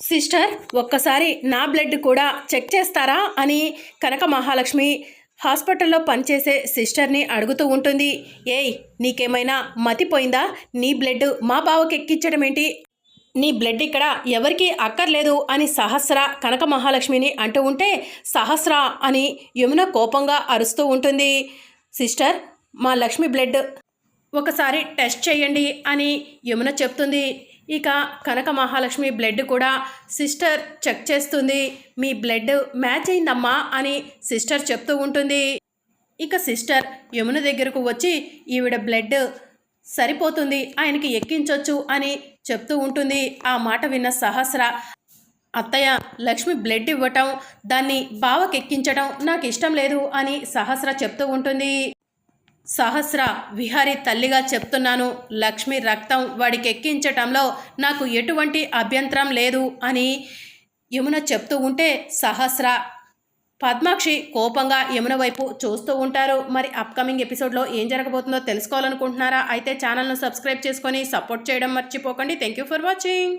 Sister ఒక్కసారి నా blood కూడా చెక్ చేస్తారా అని కనక మహాలక్ష్మి హాస్పిటల్లో పనిచేసే సిస్టర్ని అడుగుతూ ఉంటుంది. ఏయ్ నీకేమైనా మతిపోయిందా నీ బ్లడ్ మా బావకి ఎక్కించడం ఏంటి? నీ బ్లడ్ ఇక్కడ ఎవరికి అక్కర్లేదు అని సహస్ర కనక మహాలక్ష్మిని అంటూ ఉంటే సహస్ర అని యమున కోపంగా అరుస్తూ ఉంటుంది. సిస్టర్ మా లక్ష్మి బ్లడ్ ఒకసారి టెస్ట్ చేయండి అని యమున చెప్తుంది. ఇక కనక మహాలక్ష్మి బ్లడ్ కూడా సిస్టర్ చెక్ చేస్తుంది. మీ బ్లడ్ మ్యాచ్ అయిందమ్మా అని సిస్టర్ చెప్తూ ఉంటుంది. ఇక సిస్టర్ యమున దగ్గరకు వచ్చి ఈవిడ బ్లడ్ సరిపోతుంది ఆయనకి ఎక్కించొచ్చు అని చెప్తూ ఉంటుంది. ఆ మాట విన్న సహస్ర అత్తయ్య లక్ష్మి బ్లడ్ ఇవ్వటం దాన్ని బావకెక్కించడం నాకు ఇష్టం లేదు అని సహస్ర చెప్తూ ఉంటుంది. సహస్ర విహారి తల్లిగా చెప్తున్నాను. లక్ష్మి రక్తం వాడికి ఎక్కించటంలో నాకు ఎటువంటి అభ్యంతరం లేదు అని యమున చెప్తూ ఉంటే సహస్ర పద్మాక్షి కోపంగా యమున వైపు చూస్తూ ఉంటారు. మరి అప్కమింగ్ ఎపిసోడ్లో ఏం జరగబోతుందో తెలుసుకోవాలనుకుంటున్నారా? అయితే ఛానల్ను సబ్స్క్రైబ్ చేసుకొని సపోర్ట్ చేయడం మర్చిపోకండి. Thank you for watching